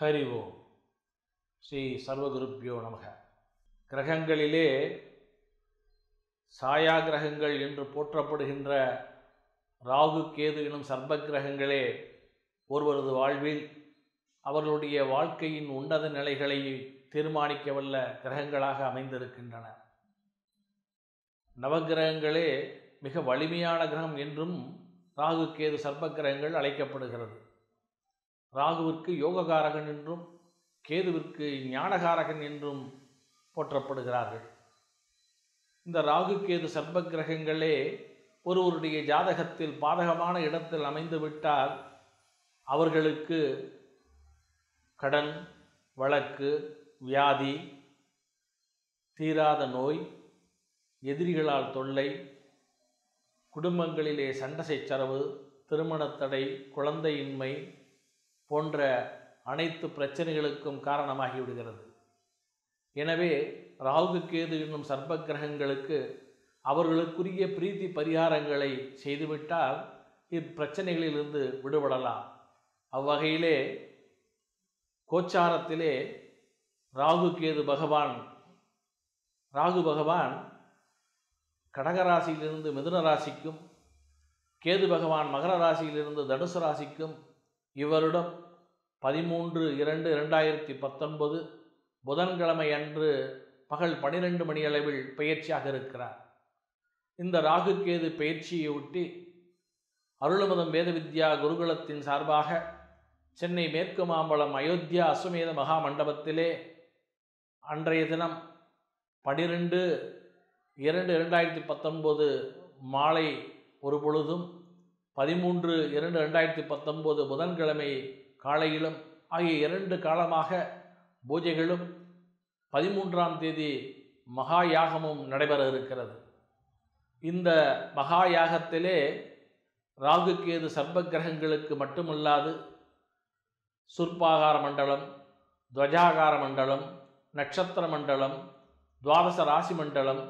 ஹரி ஓம். ஸ்ரீ சர்வகுருப்பியோ நமக. கிரகங்களிலே சாயா கிரகங்கள் என்று போற்றப்படுகின்ற ராகு கேது எனும் சர்ப்ப கிரகங்களே ஒருவரது வாழ்வில் அவர்களுடைய வாழ்க்கையின் உன்னத நிலைகளை தீர்மானிக்க வல்ல கிரகங்களாக அமைந்திருக்கின்றன. நவகிரகங்களே மிக வலிமையான கிரகம் என்றும் ராகு கேது சர்ப்ப கிரகங்கள் அழைக்கப்படுகிறது. ராகுவிற்கு யோககாரகன் என்றும் கேதுவிற்கு ஞானகாரகன் என்றும் போற்றப்படுகிறார்கள். இந்த ராகு கேது சர்ப்ப கிரகங்களே ஒருவருடைய ஜாதகத்தில் பாதகமான இடத்தில் அமைந்துவிட்டால் அவர்களுக்கு கடன் வழக்கு வியாதி தீராத நோய் எதிரிகளால் தொல்லை குடும்பங்களிலே சண்டை சச்சரவு திருமணத்தடை குழந்தையின்மை போன்ற அனைத்து பிரச்சனைகளுக்கும் காரணமாகிவிடுகிறது எனவே ராகு கேது என்னும் சர்ப்ப கிரகங்களுக்கு அவர்களுக்குரிய பிரீத்தி பரிகாரங்களை செய்துவிட்டால் இப்பிரச்சனைகளிலிருந்து விடுபடலாம். அவ்வகையிலே கோச்சாரத்திலே ராகு கேது பகவான் ராகு பகவான் கடகராசியிலிருந்து மிதுன ராசிக்கும் கேது பகவான் மகர ராசியிலிருந்து தனுசு ராசிக்கும் இவரிடம் பதிமூன்று இரண்டு இரண்டாயிரத்தி பத்தொன்பது புதன்கிழமை அன்று பகல் பனிரெண்டு மணியளவில் பயிற்சியாக இருக்கிறார். இந்த ராகுகேது பயிற்சியை ஒட்டி அருளமதம் வேத வித்யா குருகுலத்தின் சார்பாக சென்னை மேற்கு மாம்பலம் அயோத்தியா அஸ்வமேத மகா மண்டபத்திலே அன்றைய தினம் பனிரெண்டு இரண்டு இரண்டாயிரத்தி பத்தொன்பது மாலை ஒரு பொழுதும் பதிமூன்று இரண்டு ரெண்டாயிரத்தி பத்தொன்பது புதன்கிழமை காலையிலும் ஆகிய இரண்டு காலமாக பூஜைகளும் பதிமூன்றாம் தேதி மகா யாகமும் நடைபெற இருக்கிறது. இந்த மகா யாகத்திலே ராகு கேது கிரகங்களுக்கு மட்டுமல்லாது சுர்பாகார மண்டலம் துவஜாகார மண்டலம் நட்சத்திர மண்டலம் துவாதச ராசி மண்டலம்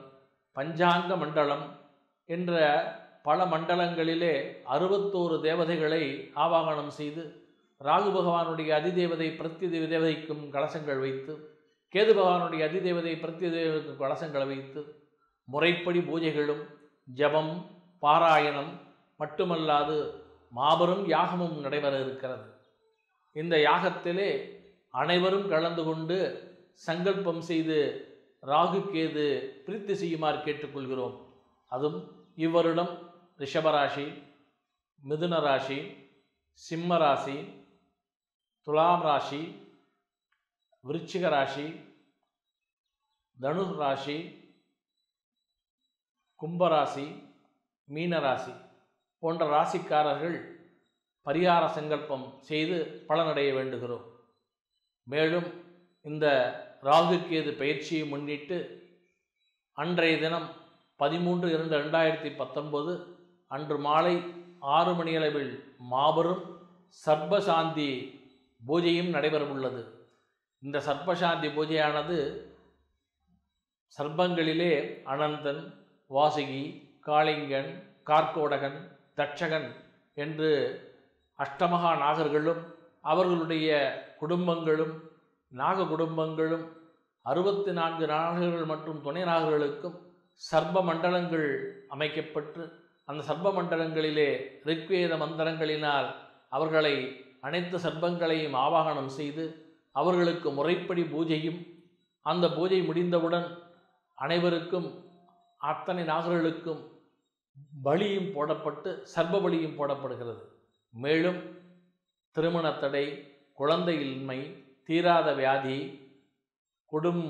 பஞ்சாங்க மண்டலம் என்ற பல மண்டலங்களிலே அறுபத்தோரு தேவதைகளை ஆவாகனம் செய்து ராகு பகவானுடைய அதிதேவதை பிரத்யதி தேவதைக்கும் கலசங்கள் வைத்து கேது பகவானுடைய அதிதேவதை பிரத்யதேவதைக்கும் கலசங்களை வைத்து முறைப்படி பூஜைகளும் ஜபம் பாராயணம் மட்டுமல்லாது மாபெரும் யாகமும் நடைபெற இருக்கிறது. இந்த யாகத்திலே அனைவரும் கலந்து கொண்டு சங்கல்பம் செய்து ராகு கேது பிரித்து செய்யுமாறு கேட்டுக்கொள்கிறோம். அதுவும் இவ்வருடம் ரிஷபராசி மிதுன ராசி சிம்ம ராசி துலாம் ராசி விருச்சிக ராசி தனு ராசி கும்பராசி மீனராசி போன்ற ராசிக்காரர்கள் பரிகார சங்கல்பம் செய்து பலனடைய வேண்டுகிறோம். மேலும் இந்த ராகுக்கேது கேது பயிற்சியை முன்னிட்டு அன்றைய தினம் பதிமூன்று இரண்டு ரெண்டாயிரத்தி பத்தொன்பது அன்று மாலை ஆறு மணியளவில் மாபெரும் சர்ப்பசாந்தி பூஜையும் நடைபெறவுள்ளது. இந்த சர்பசாந்தி பூஜையானது சர்ப்பங்களிலே அனந்தன் வாசுகி காளிங்கன் கார்கோடகன் தட்சகன் என்று அஷ்டமகா நாகர்களும் அவர்களுடைய குடும்பங்களும் நாக குடும்பங்களும் அறுபத்தி நான்கு நாகர்கள் மற்றும் துணை நாகர்களுக்கும் சர்ப மண்டலங்கள் அமைக்கப்பட்டு அந்த சர்ப மண்டலங்களிலே ரிக்வேத மந்திரங்களினால் அவர்களை அனைத்து சர்ப்பங்களையும் ஆவாகனம் செய்து அவர்களுக்கு முறைப்படி பூஜையும் அந்த பூஜை முடிந்தவுடன் அனைவருக்கும் அத்தனை நாகர்களுக்கும் பலியும் போடப்பட்டு சர்ப பலியும் போடப்படுகிறது. மேலும் திருமணத்தடை குழந்தையின்மை தீராத வியாதி கொடும்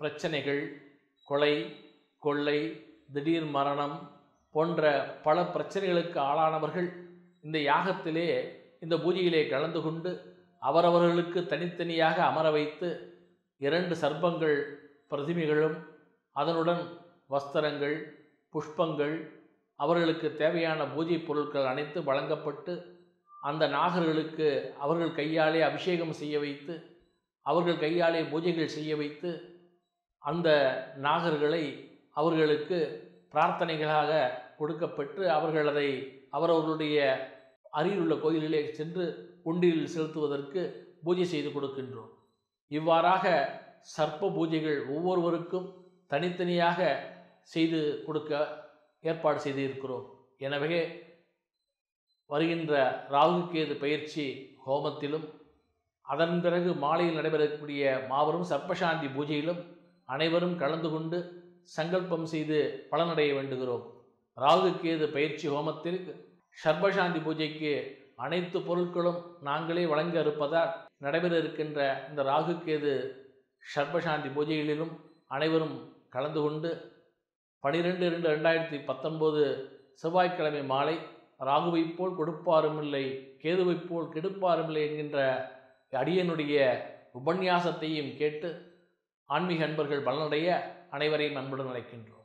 பிரச்சனைகள் கொலை கொள்ளை திடீர் மரணம் போன்ற பல பிரச்சனைகளுக்கு ஆளானவர்கள் இந்த யாகத்திலே இந்த பூஜையிலே கலந்து கொண்டு அவரவர்களுக்கு தனித்தனியாக அமர வைத்து இரண்டு சர்ப்பங்கள் பிரதிமைகளும் அதனுடன் வஸ்திரங்கள் புஷ்பங்கள் அவர்களுக்கு தேவையான பூஜை பொருட்கள் அனைத்து வழங்கப்பட்டு அந்த நாகர்களுக்கு அவர்கள் கையாலே அபிஷேகம் செய்ய வைத்து அவர்கள் கையாலே பூஜைகள் செய்ய வைத்து அந்த நாகர்களை அவர்களுக்கு பிரார்த்தனைகளாக கொடுக்கப்பட்டு அவர்கள் அதை அவரவர்களுடைய அருகிலுள்ள கோயிலிலே சென்று உண்டியில் செலுத்துவதற்கு பூஜை செய்து கொடுக்கின்றோம். இவ்வாறாக சர்ப்ப பூஜைகள் ஒவ்வொருவருக்கும் தனித்தனியாக செய்து கொடுக்க ஏற்பாடு செய்திருக்கிறோம். எனவே வருகின்ற ராகுகேது பயிற்சி ஹோமத்திலும் அதன் பிறகு மாலையில் நடைபெறக்கூடிய மாபெரும் சர்ப்பசாந்தி பூஜையிலும் அனைவரும் கலந்து கொண்டு சங்கல்பம் செய்து பலனடைய வேண்டுகிறோம். ராகுகேது பயிற்சி ஹோமத்திற்கு சர்பசாந்தி பூஜைக்கு அனைத்து பொருட்களும் நாங்களே வழங்க இருப்பதால் நடைபெற இருக்கின்ற இந்த ராகுக்கேது சர்பசாந்தி பூஜைகளிலும் அனைவரும் கலந்து கொண்டு பனிரெண்டு ரெண்டு ரெண்டாயிரத்தி பத்தொன்பது செவ்வாய்க்கிழமை மாலை ராகுவைப் போல் கொடுப்பாரும் இல்லை கேதுவைப் போல் கெடுப்பாரும் இல்லை என்கின்ற அடியனுடைய உபன்யாசத்தையும் கேட்டு ஆன்மீக அன்பர்கள் பலனடைய அனைவரையும் அன்புடன் அழைக்கின்றோம்.